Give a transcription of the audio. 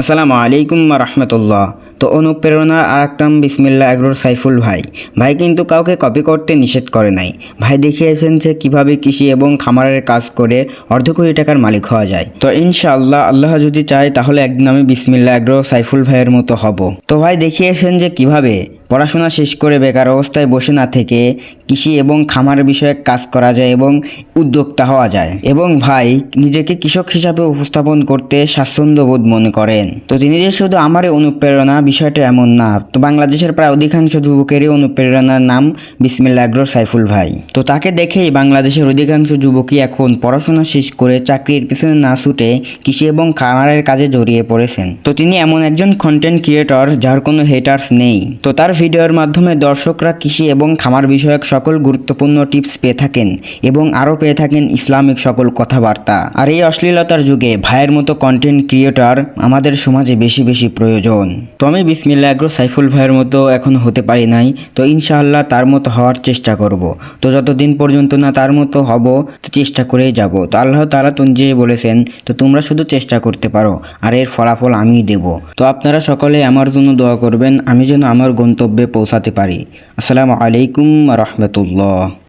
আসসালামু আলাইকুম রহমতুল্লাহ। তো অনুপ্রেরণা আর একটা নাম বিসমিল্লা এগ্রোর সাইফুল ভাই। ভাই কিন্তু কাউকে কপি করতে নিষেধ করে নাই। ভাই দেখিয়েছেন যে কীভাবে কৃষি এবং খামারের কাজ করে অর্ধ কোটি টাকার মালিক হওয়া যায়। তো ইনশাআল্লাহ আল্লাহ যদি চায় তাহলে একদিন আমি বিসমিল্লা এগ্রো সাইফুল ভাইয়ের মতো হব। তো ভাই দেখিয়েছেন যে কীভাবে? পড়াশোনা শেষ করে বেকার অবস্থায় বসে না থেকে কৃষি এবং খামার বিষয়ে কাজ করা যায় এবং উদ্যোক্তা হওয়া যায়। এবং ভাই, নিজেকে কৃষক হিসাবে উপস্থাপন করতে স্বাচ্ছন্দ্য বোধ মনে করেন। তো তিনি যে শুধু আমারই অনুপ্রেরণা, বিষয়টা এমন না। তো বাংলাদেশের প্রায় অধিকাংশ যুবকেরই অনুপ্রেরণার নাম বিসমিল্লা আগ্রর সাইফুল ভাই। তো তাকে দেখেই বাংলাদেশের অধিকাংশ যুবকই এখন পড়াশোনা শেষ করে চাকরির পিছনে না ছুটে কৃষি এবং খামারের কাজে জড়িয়ে পড়েছেন। তো তিনি এমন একজন কন্টেন্ট ক্রিয়েটর যার কোনো হেটার্স নেই। তো তার ভিডিওর মাধ্যমে দর্শকরা কৃষি এবং খামার বিষয়ক সকল গুরুত্বপূর্ণ টিপস পেয়ে থাকেন এবং আরও পেয়ে থাকেন ইসলামিক সকল কথাবার্তা। আর এই অশ্লীলতার যুগে ভাইয়ের মতো কন্টেন্ট ক্রিয়েটর আমাদের সমাজে বেশি বেশি প্রয়োজন। তো আমি বিসমিল্লা আগ্রহ সাইফুল ভাইয়ের মতো এখন হতে পারি নাই, তো ইনশাআল্লাহ তার মতো হওয়ার চেষ্টা করব। তো যতদিন পর্যন্ত না তার মতো হব, তো চেষ্টা করেই যাব। তো আল্লাহ তালা যে বলেছেন, তো তোমরা শুধু চেষ্টা করতে পারো, আর এর ফলাফল আমিই দেব। তো আপনারা সকলে আমার জন্য দোয়া করবেন, আমি যেন আমার গন্তব্যে পৌঁছাতে পারি। আসসালামু আলাইকুম রহমতুল্লাহ।